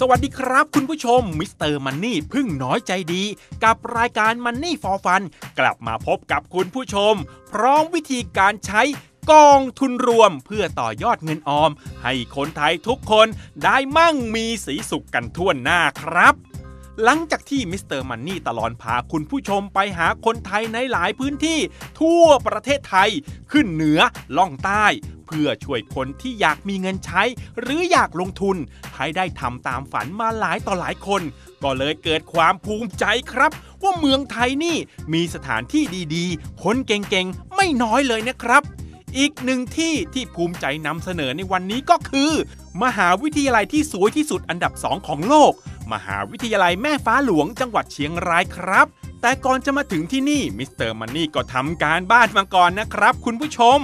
สวัสดีครับคุณผู้ชมมิสเตอร์มันนี่พึ่งน้อยใจดี กับรายการ Money for Fun กลับมาพบกับคุณผู้ชม พร้อมวิธีการใช้กองทุนรวมเพื่อต่อยอดเงินออม ให้คนไทยทุกคนได้มั่งมีสีสุขกันทั่วหน้าครับ หลังจากที่มิสเตอร์มันนี่ตลอดพาคุณผู้ชมไปหาคนไทยในหลายพื้นที่ ทั่วประเทศไทย ขึ้นเหนือล่องใต้ เพื่อช่วยคนที่อยากมีเงินใช้ หรืออยากลงทุน ให้ได้ทำตามฝันมาหลายต่อหลายคน ก็เลยเกิดความภูมิใจครับ ว่าเมืองไทยนี่มีสถานที่ดีๆ คนเก่งๆ ไม่น้อยเลยนะครับ อีกหนึ่งที่ที่ภูมิใจนำเสนอในวันนี้ก็คือ มหาวิทยาลัยที่สวยที่สุดอันดับสองของโลก มหาวิทยาลัยแม่ฟ้าหลวงจังหวัดเชียงรายครับแต่ก่อนจะมาถึงที่นี่มิสเตอร์มันนี่ก็ทำการบ้านมาก่อนนะครับ คุณผู้ชม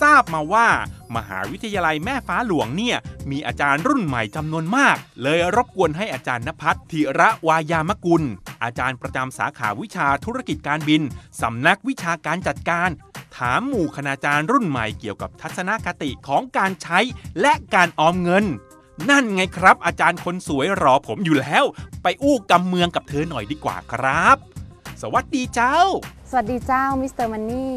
ทราบมาว่า มหาวิทยาลัยแม่ฟ้าหลวงเนี่ย มีอาจารย์รุ่นใหม่จำนวนมาก เลยรบกวนให้อาจารย์นภัทรธีระวายามกุล อาจารย์ประจำสาขาวิชาธุรกิจการบินสำนักวิชาการจัดการถามหมู่คณาจารย์รุ่นใหม่เกี่ยวกับทัศนคติของการใช้และการออมเงิน นั่นไงครับ อาจารย์คนสวยรอผมอยู่แล้ว ไปอู้กำเมืองกับเธอหน่อยดีกว่าครับ สวัสดีเจ้า สวัสดีเจ้ามิสเตอร์มันนี่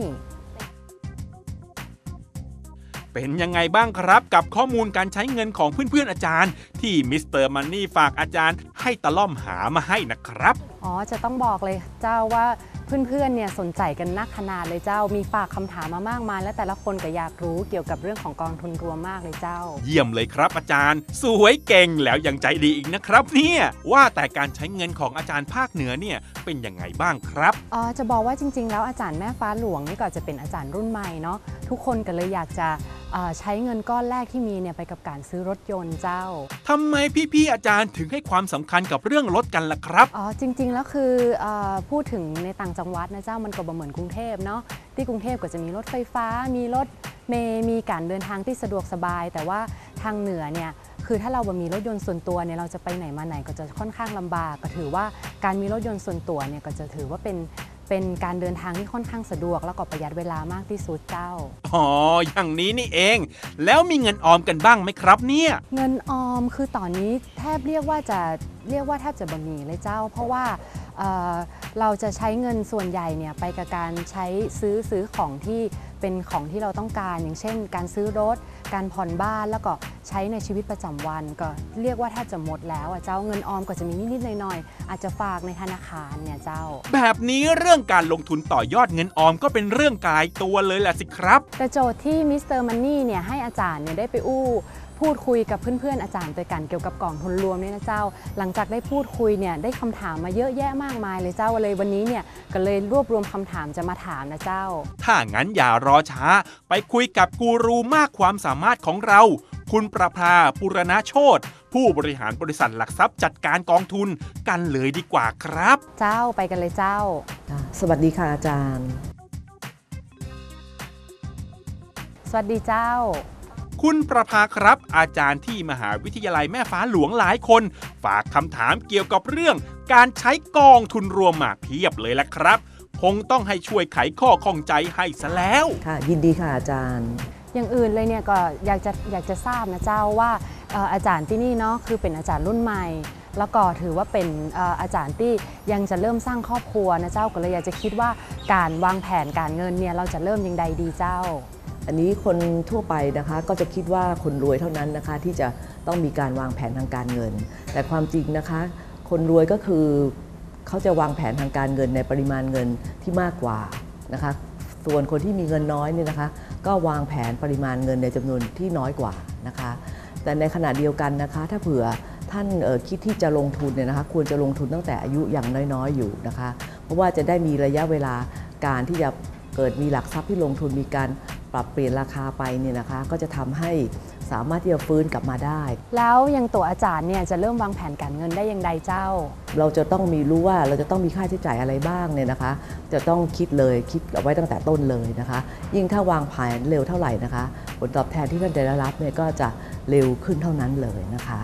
เป็นยังไงบ้างครับ กับข้อมูลการใช้เงินของเพื่อนๆอาจารย์ ที่มิสเตอร์มันนี่ฝากอาจารย์ ให้ตะล่อมหามาให้นะครับ อ๋อ จะต้องบอกเลยเจ้าว่าเพื่อนๆเนี่ยสนใจกันนักขนาดเลยเจ้า มีฝากคำถามมามากมายและแต่ละคนก็อยากรู้เกี่ยวกับเรื่องของกองทุนรวมมากเลยเจ้า เยี่ยมเลยครับอาจารย์ สวยเก่งแล้วยังใจดีอีกนะครับ เนี่ยว่าแต่การใช้เงินของอาจารย์ภาคเหนือเนี่ยเป็นยังไงบ้างครับอ๋อจะบอกว่าจริง ๆ แล้วอาจารย์แม่ฟ้าหลวงนี่ก็จะเป็นอาจารย์รุ่นใหม่เนาะทุกคนก็เลยอยากจะเอ่อใช้เงินก้อนแรกที่มีเนี่ยไปกับการซื้อรถยนต์เจ้าทำไมพี่ๆอาจารย์ถึงให้ความสำคัญกับเรื่องรถกันล่ะครับอ๋อจริง ๆ แล้วคือเออพูดถึงในต่างจังหวัดนะเจ้ามันก็บ่เหมือนกรุงเทพเนาะที่กรุงเทพก็จะมีรถไฟฟ้า มีรถเมล์มีการเดินทางที่สะดวกสบาย แต่ว่าทางเหนือเนี่ยคือถ้าเราบ่มีรถยนต์ส่วนตัวเนี่ยเราจะไปไหนมาไหนก็จะค่อนข้างลำบาก ก็ถือว่าการมีรถยนต์ส่วนตัวเนี่ยก็จะถือว่าเป็น เป็นการเดินทางที่ค่อนข้างสะดวก แล้วก็ประหยัดเวลามากที่สุดเจ้า อ๋อ อย่างนี้นี่เอง แล้วมีเงินออมกันบ้างไหมครับเนี่ย เงินออมคือตอนนี้แทบเรียกว่าจะเรียกว่าแทบจะบ่มีเลยเจ้า เพราะว่าเอ่อ เราจะใช้เงินส่วนใหญ่เนี่ยไปกับการใช้ซื้อซื้อของที่เป็นของที่เราต้องการ อย่างเช่น การซื้อรถ การผ่อนบ้านแล้วก็ใช้ในชีวิตประจำวัน ก็เรียกว่าแทบจะหมดแล้วอะเจ้าเงินออมก็จะมีนิดๆหน่อยๆอาจจะฝากในธนาคารเนี่ยเจ้า แบบนี้เรื่องการลงทุนต่อยอดเงินออมก็เป็นเรื่องกายตัวเลยแหละสิครับ แต่โจทย์ที่มิสเตอร์มันนี่เนี่ยให้อาจารย์เนี่ยได้ไปอู้ พูดคุยกับเพื่อนๆอาจารย์ตัวกันเกี่ยวกับกองทุนรวมเนี่ยนะเจ้า หลังจากได้พูดคุยเนี่ยได้คำถามมาเยอะแยะมากมายเลยเจ้าเลยวันนี้เนี่ยก็เลยรวบรวมคำถามจะมาถามนะเจ้า ถ้างั้นอย่ารอช้า ไปคุยกับกูรูมากความสามารถของเรา คุณประภาปุรณโชตผู้บริหารบริษัทหลักทรัพย์จัดการกองทุนกันเลยดีกว่าครับ เจ้าไปกันเลยเจ้าค่ะสวัสดีค่ะอาจารย์ สวัสดีเจ้า คุณประภาครับ อาจารย์ที่มหาวิทยาลัยแม่ฟ้าหลวงหลายคน ฝากคำถามเกี่ยวกับเรื่อง การใช้กองทุนรวมมาเพียบเลยละครับ คงต้องให้ช่วยไขข้อข้องใจให้ซะแล้ว ค่ะ ยินดีค่ะอาจารย์ อย่างอื่นเลยเนี่ยก็อยากจะอยากจะทราบนะเจ้าว่าเอ่ออาจารย์ที่นี่เนาะคือเป็นอาจารย์รุ่นใหม่ แล้วก็ถือว่าเป็นเอ่ออาจารย์ที่ยังจะเริ่มสร้างครอบครัวนะเจ้าก็เลยอยากจะคิดว่าการวางแผนการเงินเนี่ยเราจะเริ่มยังใดดีเจ้า อันนี้คนทั่วไปนะคะก็จะคิดว่าคนรวยเท่านั้นนะคะที่จะต้องมีการวางแผนทางการเงิน แต่ความจริงนะคะ คนรวยก็คือเขาจะวางแผนทางการเงินในปริมาณเงินที่มากกว่านะคะส่วนคนที่มีเงินน้อยเนี่ยนะคะ ก็วางแผนปริมาณเงินในจำนวนที่น้อยกว่านะคะ แต่ในขณะเดียวกันนะคะ ถ้าเผื่อท่านคิดที่จะลงทุนเนี่ยนะคะ ควรจะลงทุนตั้งแต่อายุอย่างน้อยๆอยู่นะคะ เพราะว่าจะได้มีระยะเวลาการที่จะเกิดมีหลักทรัพย์ที่ลงทุนมีการ รับเปลี่ยนราคาไปเนี่ยนะคะก็จะทำให้สามารถที่จะฟื้นกลับมาได้ แล้วยังตัวอาจารย์เนี่ยจะเริ่มวางแผนการเงินได้ยังใดเจ้า เราจะต้องมีรู้ว่าเราจะต้องมีค่าใช้จ่ายอะไรบ้างเนี่ยนะคะ จะต้องคิดเลยคิดเอาไว้ตั้งแต่ต้นเลยนะคะ ยิ่งถ้าวางแผนเร็วเท่าไหร่นะคะ ผลตอบแทนที่ท่านจะได้รับเนี่ยก็จะเร็วขึ้นเท่านั้นเลยนะคะ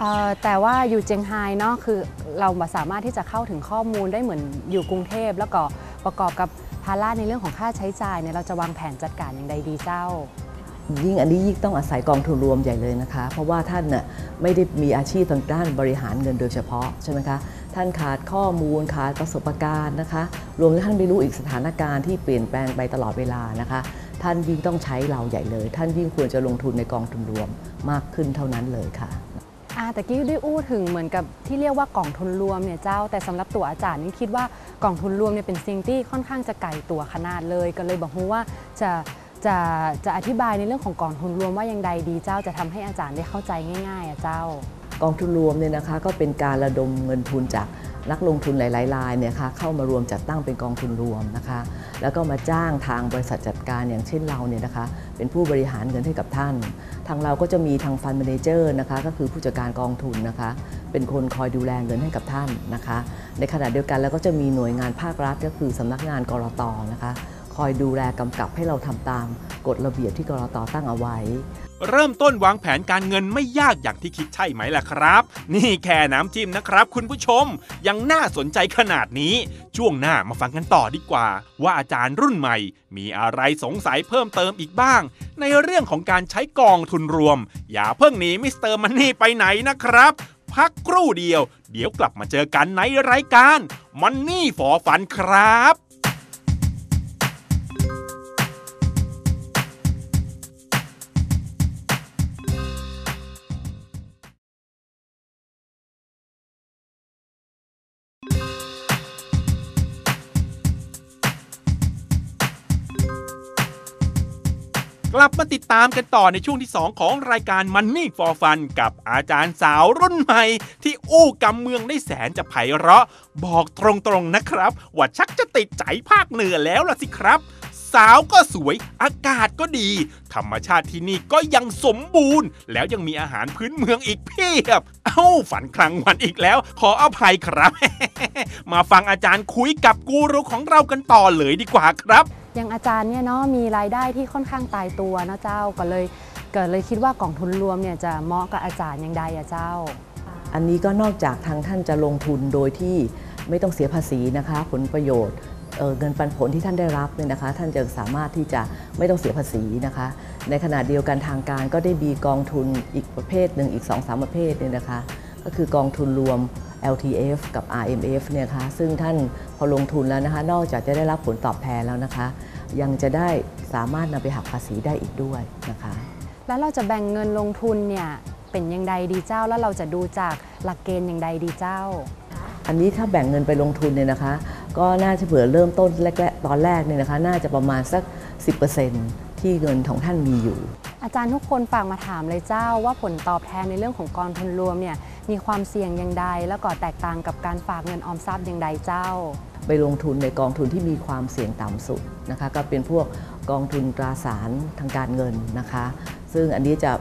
เอ่อแต่ว่าอยู่เจียงไฮ้เนาะคือเราสามารถที่จะเข้าถึงข้อมูลได้เหมือนอยู่กรุงเทพ แล้วก็ประกอบกับ ภาระในเรื่องของค่าใช้จ่ายเนี่ยเราจะวางแผนจัดการอย่างใดดีเจ้า ยิ่งอันนี้ยิ่งต้องอาศัยกองทุนรวมใหญ่เลยนะคะ เพราะว่าท่านน่ะไม่ได้มีอาชีพทางด้านบริหารเงินโดยเฉพาะใช่ไหมคะท่านขาดข้อมูลขาดประสบการณ์นะคะ รวมทั้งท่านไม่รู้อีกสถานการณ์ที่เปลี่ยนแปลงไปตลอดเวลานะคะ ท่านยิ่งต้องใช้เราใหญ่เลย ท่านยิ่งควรจะลงทุนในกองทุนรวมมากขึ้นเท่านั้นเลยค่ะ อาแต่กี้ได้อู้ถึงเหมือนกับที่เรียกว่ากล่องทุนรวมเนี่ยเจ้าแต่สำหรับตัวอาจารย์นี่คิดว่ากล่องทุนรวมเนี่ยเป็นสิ่งที่ค่อนข้างจะไกลตัวขนาดเลย ก็เลยบอกว่าจะจะจะอธิบายในเรื่องของกล่องทุนรวมว่ายังใดดีเจ้าจะทำให้อาจารย์ได้เข้าใจง่ายๆอะเจ้ากองทุนรวมเนี่ยนะคะก็เป็นการระดมเงินทุนจากนักลงทุนหลายๆรายเนี่ยค่ะเข้ามารวมจัดตั้งเป็นกองทุนรวมนะคะ แล้วก็มาจ้างทางบริษัทจัดการอย่างเช่นเราเนี่ยนะคะ เป็นผู้บริหารเงินให้กับท่าน ทางเราก็จะมีทางฟันเมนเจอร์นะคะก็คือผู้จัดการกองทุนนะคะ เป็นคนคอยดูแลเงินให้กับท่านนะคะ ในขณะเดียวกันแล้วก็จะมีหน่วยงานภาครัฐก็คือสำนักงานกรตนะคะ คอยดูแลกำกับให้เราทำตามกฎระเบียบที่กรตตั้งเอาไว้ เริ่มต้นวางแผนการเงินไม่ยากอย่างที่คิดใช่ไหมล่ะครับ นี่แค่น้ำจิ้มนะครับ คุณผู้ชมยังน่าสนใจขนาดนี้ ช่วงหน้ามาฟังกันต่อดีกว่า ว่าอาจารย์รุ่นใหม่ มีอะไรสงสัยเพิ่มเติมอีกบ้าง ในเรื่องของการใช้กองทุนรวม อย่าเพิ่งหนีมิสเตอร์มันนี่ไปไหนนะครับ พักครู่เดียว เดี๋ยวกลับมาเจอกันในรายการมันนี่ฟอฟันครับ กลับมาติดตามกันต่อในช่วงที่ 2 ของรายการ Money for Fun กับอาจารย์สาวรุ่นใหม่ ที่อู้กำเมืองได้แสนจะไพเราะ บอกตรงๆนะครับ ว่าชักจะติดใจภาคเหนือแล้วล่ะสิครับ สาวก็สวยอากาศก็ดี ธรรมชาติที่นี่ก็ยังสมบูรณ์ แล้วยังมีอาหารพื้นเมืองอีกเพียบ เอ้าฝันครั้งวันอีกแล้ว ขออภัยครับ มาฟังอาจารย์คุยกับกูรูของเรากันต่อเลยดีกว่าครับ อย่างอาจารย์เนี่ยเนาะมีรายได้ที่ค่อนข้างตายตัวนะเจ้าก็เลยเก็เลยคิดว่ากองทุนรวมเนี่ยจะเหมาะกับอาจารย์อย่างใดอะเจ้า อันนี้ก็นอกจากทางท่านจะลงทุนโดยที่ไม่ต้องเสียภาษีนะคะ ผลประโยชน์เเงินปันผลที่ท่านได้รับเนี่ยนะคะ ท่านจะสามารถที่จะไม่ต้องเสียภาษีนะคะ ในขณะเดียวกันทางการก็ได้มีกองทุนอีกประเภทหนึ่งอีก2อสามประเภทเนี่ยนะคะ ก็คือกองทุนรวม LTF กับ RMF เนี่ยคะซึ่งท่านพอลงทุนแล้วนะคะ นอกจากจะได้รับผลตอบแทนแล้วนะคะ ยังจะได้สามารถนำไปหักภาษีได้อีกด้วยนะคะ แล้วเราจะแบ่งเงินลงทุนเนี่ยเป็นอย่างใดดีเจ้า แล้วเราจะดูจากหลักเกณฑ์อย่างใดดีเจ้า อันนี้ถ้าแบ่งเงินไปลงทุนเนี่ยนะคะ ก็น่าจะเผื่อเริ่มต้นแรกๆตอนแรกเนี่ยนะคะ น่าจะประมาณสัก 10%ที่เงินของท่านมีอยู่ อาจารย์ทุกคนฝากมาถามเลยเจ้าว่าผลตอบแทนในเรื่องของกองทุนรวมเนี่ยมีความเสี่ยงอย่างใด แล้วก็แตกต่างกับการฝากเงินออมทรัพย์อย่างใดเจ้า ไปลงทุนในกองทุนที่มีความเสี่ยงต่ำสุดนะคะก็เป็นพวกกองทุนตราสารทางการเงินนะคะ ซึ่งอันนี้จะ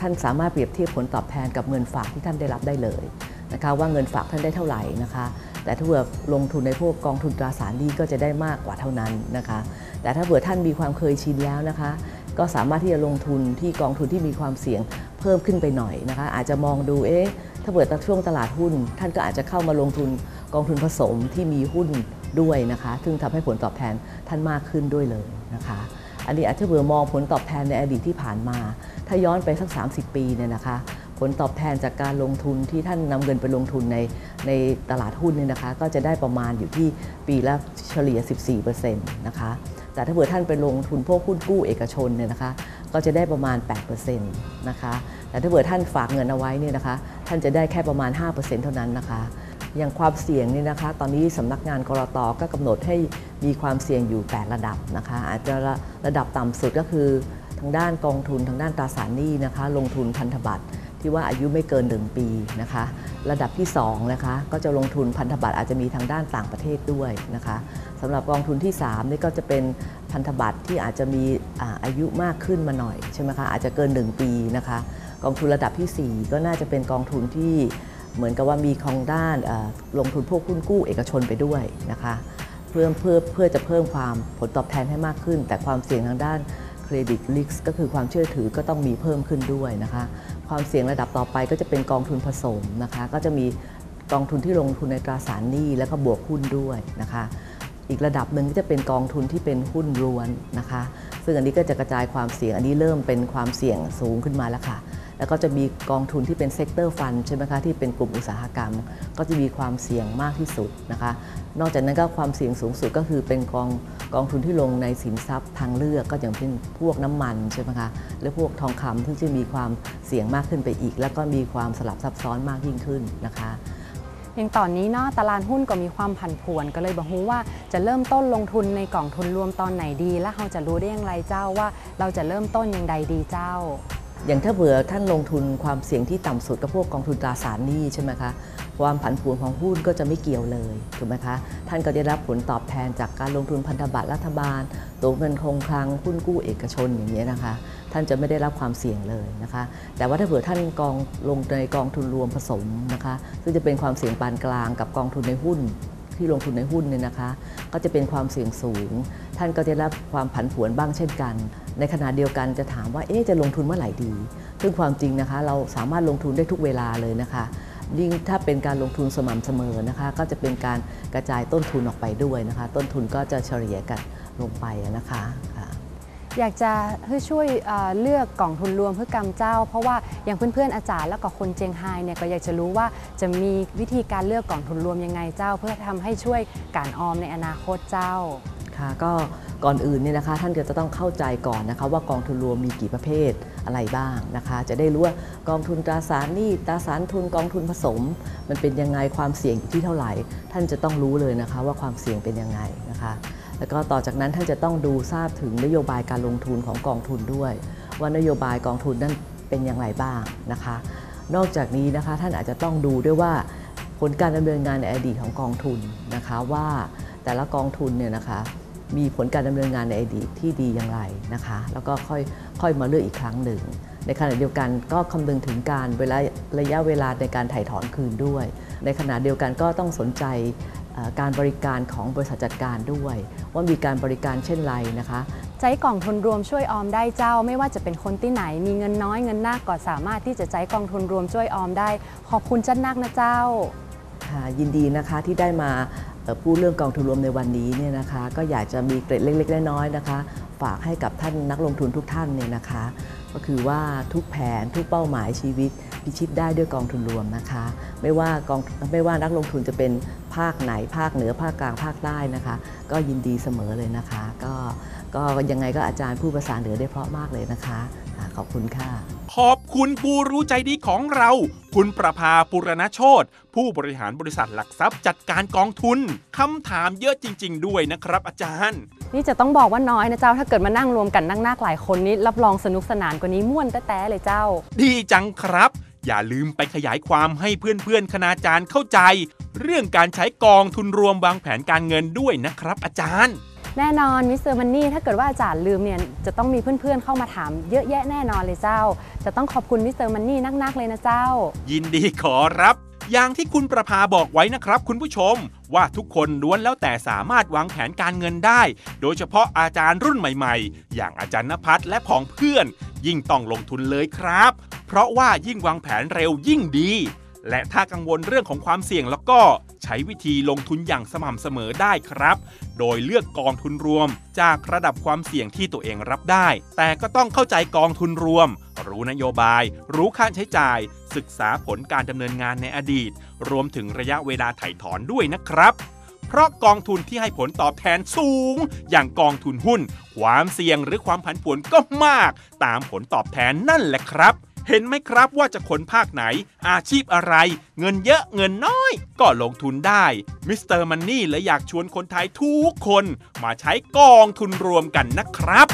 ท่านสามารถเปรียบเทียบผลตอบแทนกับเงินฝากที่ท่านได้รับได้เลยนะคะว่าเงินฝากท่านได้เท่าไหร่นะคะ แต่ถ้าเผื่อลงทุนในพวกกองทุนตราสารนี้ก็จะได้มากกว่าเท่านั้นนะคะ แต่ถ้าเผื่อท่านมีความเคยชินแล้วนะคะ ก็สามารถที่จะลงทุนที่กองทุนที่มีความเสี่ยงเพิ่มขึ้นไปหน่อยนะคะ อาจจะมองดูเอ๊ะถ้าเผื่อช่วงตลาดหุ้น ท่านก็อาจจะเข้ามาลงทุนกองทุนผสมที่มีหุ้นด้วยนะคะ ซึ่งทำให้ผลตอบแทนท่านมากขึ้นด้วยเลยนะคะ อันนี้อาจจะเบื่อมองผลตอบแทนในอดีตที่ผ่านมา ถ้าย้อนไปสัก 30 ปีเนี่ยนะคะ ผลตอบแทนจากการลงทุนที่ท่านนำเงินไปลงทุนในในตลาดหุ้นเนี่ยนะคะ ก็จะได้ประมาณอยู่ที่ปีละเฉลี่ย 14%นะคะ แต่ถ้าเผื่อท่านไปลงทุนพวกหุ้นกู้เอกชนเนี่ยนะคะ ก็จะได้ประมาณ 8%นะคะ แต่ถ้าเผื่อท่านฝากเงินเอาไว้เนี่ยนะคะ ท่านจะได้แค่ประมาณ 5%เท่านั้นนะคะ อย่างความเสี่ยงเนี่ยนะคะ ตอนนี้สำนักงานกรตก็กำหนดให้มีความเสี่ยงอยู่ 8 ระดับนะคะ อาจจะระระดับต่ำสุดก็คือทางด้านกองทุนทางด้านตราสารหนี้นะคะ ลงทุนพันธบัตรที่ว่าอายุไม่เกิน 1 ปีนะคะ ระดับที่2นะคะก็จะลงทุนพันธบัตรอาจจะมีทางด้านต่างประเทศด้วยนะคะ สำหรับกองทุนที่3นี่ก็จะเป็นพันธบัตรที่อาจจะมีอาอายุมากขึ้นมาหน่อยใช่ไหมคะอาจจะเกิน 1 ปีนะคะ กองทุนระดับทีสี่ 4 ก็น่าจะเป็นกองทุนที่เหมือนกับว่ามีของด้านลงทุนพวกหุ้นกู้เอกชนไปด้วยนะคะเพื่อเพื่อเพื่อจะเพิ่มความผลตอบแทนให้มากขึ้น แต่ความเสี่ยงทางด้านเครดิตลิสก็คือความเชื่อถือก็ต้องมีเพิ่มขึ้นด้วยนะคะความเสี่ยงระดับต่อไปก็จะเป็นกองทุนผสมนะคะ ก็จะมีกองทุนที่ลงทุนในตราสารหนี้แล้วก็บวกหุ้นด้วยนะคะ อีกระดับหนึ่งก็จะเป็นกองทุนที่เป็นหุ้นล้วนนะคะ ซึ่งอันนี้ก็จะกระจายความเสี่ยง อันนี้เริ่มเป็นความเสี่ยงสูงขึ้นมาแล้วค่ะ แล้วก็จะมีกองทุนที่เป็นเซกเตอร์ฟันใช่ไหมคะที่เป็นกลุ่มอุตสาหกรรม ก็จะมีความเสี่ยงมากที่สุดนะคะ นอกจากนั้นก็ความเสี่ยงสูงสุดก็คือเป็นกองกองทุนที่ลงในสินทรัพย์ทางเลือกก็อย่างเช่นพวกน้ำมันใช่ไหมคะหรือพวกทองคำซึ่จะมีความเสี่ยงมากขึ้นไปอีก แล้วก็มีความสลับซับซ้อนมากยิ่งขึ้นนะคะ อย่างตอนนี้เนาะตลาดหุ้นก็มีความผันผวนก็เลยบอกฮู้ว่าจะเริ่มต้นลงทุนในกองทุนรวมตอนไหนดี และเราจะรู้ได้อย่างไรเจ้าว่า เราจะเริ่มต้นอย่างใดดีเจ้า อย่างถ้าเผื่อท่านลงทุนความเสี่ยงที่ต่ำสุดกับพวกกองทุนตราสารหนี้ใช่ไหมคะความผันผวนของหุ้นก็จะไม่เกี่ยวเลยถูกไหมคะท่านก็ได้รับผลตอบแทนจากการลงทุนพันธบัตรรัฐบาลตัวเงินคงคลังหุ้นกู้เอกชนอย่างนี้ยนะคะ ท่านจะไม่ได้รับความเสี่ยงเลยนะคะ แต่ว่าถ้าเผื่อท่านกองลงในกองทุนรวมผสมนะคะ ซึ่งจะเป็นความเสี่ยงปานกลางกับกองทุนในหุ้น ที่ลงทุนในหุ้นเนี่ยนะคะ ก็จะเป็นความเสี่ยงสูง ท่านก็จะรับความผันผวนบ้างเช่นกัน ในขณะเดียวกันจะถามว่าเอ๊จะลงทุนเมื่อไหร่ดี ซึ่งความจริงนะคะ เราสามารถลงทุนได้ทุกเวลาเลยนะคะยิ่งถ้าเป็นการลงทุนสม่ำเสมอนะคะ ก็จะเป็นการกระจายต้นทุนออกไปด้วยนะคะ ต้นทุนก็จะเฉลี่ยกันลงไปนะคะ อยากจะให้ช่วยเเลือกกล่องทุนรวมเพื่อกำเจ้า เพราะว่าอย่างเพื่อนๆอาจารย์แล้วก็คนเจียงไฮ้เนี่ยก็อยากจะรู้ว่าจะมีวิธีการเลือกกล่องทุนรวมยังไงเจ้า เพื่อทำให้ช่วยการออมในอนาคตเจ้าค่ะก็ ก่อนอื่นเนี่ยนะคะท่านก็จะต้องเข้าใจก่อนนะคะว่ากองทุนรวมมีกี่ประเภทอะไรบ้างนะคะ จะได้รู้ว่ากองทุนตราสารหนี้ตราสารทุนกองทุนผสม มันเป็นยังไงความเสี่ยงอยู่ที่เท่าไหร่ ท่านจะต้องรู้เลยนะคะว่าความเสี่ยงเป็นยังไงนะคะ แล้วก็ต่อจากนั้นท่านจะต้องดูทราบถึงนโยบายการลงทุนของกองทุนด้วย ว่านโยบายกองทุนนั้นเป็นอย่างไรบ้างนะคะ นอกจากนี้นะคะท่านอาจจะต้องดูด้วยว่าผลการดำเนินงานในอดีตของกองทุนนะคะว่าแต่ละกองทุนเนี่ยนะคะ มีผลการดำเนินงานในอดีตที่ดีอย่างไรนะคะ แล้วก็ค่อยค่อยมาเลือกอีกครั้งหนึ่ง ในขณะเดียวกันก็คำนึงถึงการเวลาระยะเวลาในการถ่ายถอนคืนด้วย ในขณะเดียวกันก็ต้องสนใจเอ่อการบริการของบริษัทจัดการด้วย ว่ามีการบริการเช่นไรนะคะใจกองทุนรวมช่วยออมได้เจ้า ไม่ว่าจะเป็นคนที่ไหน มีเงินน้อยเงินมากก็สามารถที่จะใจกองทุนรวมช่วยออมได้ ขอบคุณจัดนักนะเจ้าค่ะยินดีนะคะที่ได้มาเอ่อ พูดเรื่องกองทุนรวมในวันนี้เนี่ยนะคะก็อยากจะมีเกร็ดเล็กๆน้อยๆนะคะ ฝากให้กับท่านนักลงทุนทุกท่านเนี่ยนะคะ ก็คือว่าทุกแผนทุกเป้าหมายชีวิตพิชิตได้ด้วยกองทุนรวมนะคะ ไม่ว่ากองไม่ว่านักลงทุนจะเป็นภาคไหนภาคเหนือภาคกลางภาคใต้นะคะ ก็ยินดีเสมอเลยนะคะ ก็ก็ยังไงก็อาจารย์ผู้ภาษาเหนือได้เพราะมากเลยนะคะขอบคุณค่ะ ขอบคุณผู้รู้ใจดีของเรา คุณประภาปุรณโชตผู้บริหารบริษัทหลักทรัพย์จัดการกองทุนคำถามเยอะจริง ๆ ด้วยนะครับอาจารย์ นี่จะต้องบอกว่าน้อยนะเจ้าถ้าเกิดมานั่งรวมกันนั่งนักหลายคนนี้รับรองสนุกสนานกว่านี้ม่วนแต้ๆเลยเจ้า ดีจังครับ อย่าลืมไปขยายความให้เพื่อนๆคณาจารย์เข้าใจ เรื่องการใช้กองทุนรวมวางแผนการเงินด้วยนะครับอาจารย์ แน่นอนมิสเตอร์มันนี่ถ้าเกิดว่าอาจารย์ลืมเนี่ยจะต้องมีเพื่อนๆเข้ามาถามเยอะแยะแน่นอนเลยเจ้า จะต้องขอบคุณมิสเตอร์มันนี่นักๆเลยนะเจ้า ยินดีขอรับ อย่างที่คุณประภาบอกไว้นะครับ คุณผู้ชม ว่าทุกคนล้วนแล้วแต่สามารถวางแผนการเงินได้ โดยเฉพาะอาจารย์รุ่นใหม่ๆ อย่างอาจารย์นภัสและผองเพื่อน ยิ่งต้องลงทุนเลยครับ เพราะว่ายิ่งวางแผนเร็วยิ่งดี และถ้ากังวลเรื่องของความเสี่ยงแล้วก็ใช้วิธีลงทุนอย่างสม่ำเสมอได้ครับ โดยเลือกกองทุนรวม จากระดับความเสี่ยงที่ตัวเองรับได้ แต่ก็ต้องเข้าใจกองทุนรวม รู้นโยบาย รู้ค่าใช้จ่าย ศึกษาผลการดำเนินงานในอดีต รวมถึงระยะเวลาถ่ายถอนด้วยนะครับเพราะกองทุนที่ให้ผลตอบแทนสูง อย่างกองทุนหุ้น ความเสี่ยงหรือความผันผวนก็มาก ตามผลตอบแทนนั่นแหละครับ เห็นไหมครับว่าจะคนภาคไหน อาชีพอะไร เงินเยอะเงินน้อย ก็ลงทุนได้มิสเตอร์มันนี่เลยอยากชวนคนไทยทุกคน มาใช้กองทุนรวมกันนะครับ